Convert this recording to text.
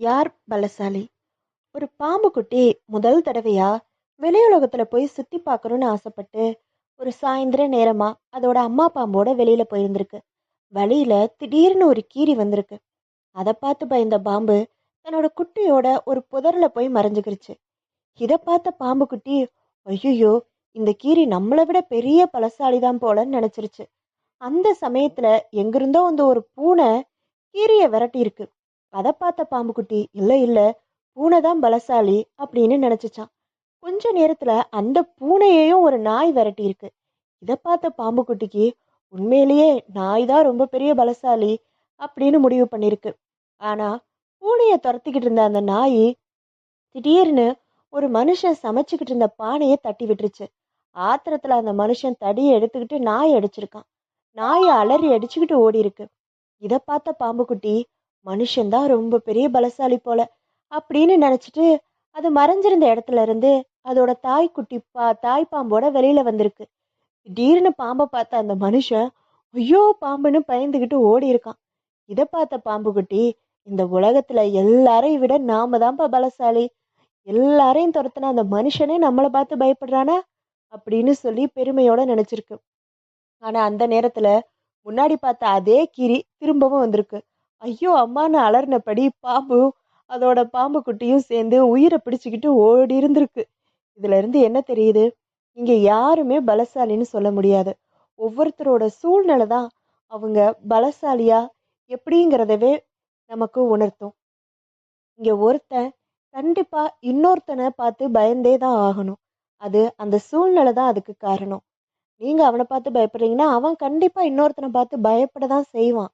யார் பலசாலி? ஒரு பாம்பு குட்டி முதல் தடவையா வெளியுலகத்துல போய் சுத்தி பார்க்கணும்னு ஆசைப்பட்டு ஒரு சாயந்தர நேரமா அதோட அம்மா பாம்போட வெளியில போயிருந்திருக்கு. வழியில திடீர்னு ஒரு கீரி வந்திருக்கு. அதை பார்த்து பயந்த பாம்பு தன்னோட குட்டியோட ஒரு புதர்ல போய் மறைஞ்சுக்கிருச்சு. இதை பார்த்த பாம்பு குட்டி ஐயோ இந்த கீரி நம்மளை விட பெரிய பலசாலி தான் போலன்னு நினைச்சிருச்சு. அந்த சமயத்துல எங்கிருந்தோ வந்து ஒரு பூனை கீரியை விரட்டி இருக்கு அதை பார்த்த பாம்புக்குட்டி இல்லை இல்லை பூனை தான் பலசாலி அப்படின்னு நினச்சிச்சான் கொஞ்ச நேரத்தில் அந்த பூனையையும் ஒரு நாய் விரட்டி இருக்கு இதை பார்த்த பாம்புக்குட்டிக்கு உண்மையிலேயே நாய் தான் ரொம்ப பெரிய பலசாலி அப்படின்னு முடிவு பண்ணியிருக்கு ஆனால் பூனையை துரத்திக்கிட்டு இருந்த அந்த நாய் திடீர்னு ஒரு மனுஷன் சமைச்சுக்கிட்டு இருந்த பானையை தட்டி விட்டுருச்சு. ஆத்திரத்தில் அந்த மனுஷன் தடியை எடுத்துக்கிட்டு நாய் அடிச்சிருக்கான். நாயை அலறி அடிச்சுக்கிட்டு ஓடி இருக்கு இதை பார்த்த பாம்புக்குட்டி மனுஷன்தான் ரொம்ப பெரிய பலசாலி போல அப்படின்னு நினைச்சிட்டு அது மறைஞ்சிருந்த இடத்துல இருந்து அதோட தாய் குட்டி பா தாய் பாம்போட வெளியில வந்திருக்கு. திடீர்னு பாம்பை பார்த்த அந்த மனுஷன் ஐயோ பாம்புன்னு பயந்துகிட்டு ஓடி இருக்கான். இதை பார்த்த பாம்புக்குட்டி இந்த உலகத்துல எல்லாரையும் விட நாம தான்ப்பா பலசாலி. எல்லாரையும் துரத்துன அந்த மனுஷனே நம்மளை பார்த்து பயப்படுறானா? அப்படின்னு சொல்லி பெருமையோட நினைச்சிருக்கு. ஆனா அந்த நேரத்துல முன்னாடி பார்த்த அதே கிரி திரும்பவும் வந்திருக்கு. ஐயோ அம்மான்னு அலறினபடி பாம்பு அதோட பாம்பு குட்டியும் சேர்ந்து உயிரை பிடிச்சிக்கிட்டு ஓடி இருந்திருக்கு இதுல இருந்து என்ன தெரியுது? இங்க யாருமே பலசாலின்னு சொல்ல முடியாது. ஒவ்வொருத்தரோட சூழ்நிலை தான் அவங்க பலசாலியா எப்படிங்கிறதவே நமக்கு உணர்த்தும். இங்க ஒருத்தன் கண்டிப்பா இன்னொருத்தனை பார்த்து பயந்தே தான் ஆகணும். அது அந்த சூழ்நிலை தான் அதுக்கு காரணம். நீங்க அவனை பார்த்து பயப்படுறீங்கன்னா அவன் கண்டிப்பா இன்னொருத்தனை பார்த்து பயப்பட தான் செய்வான்.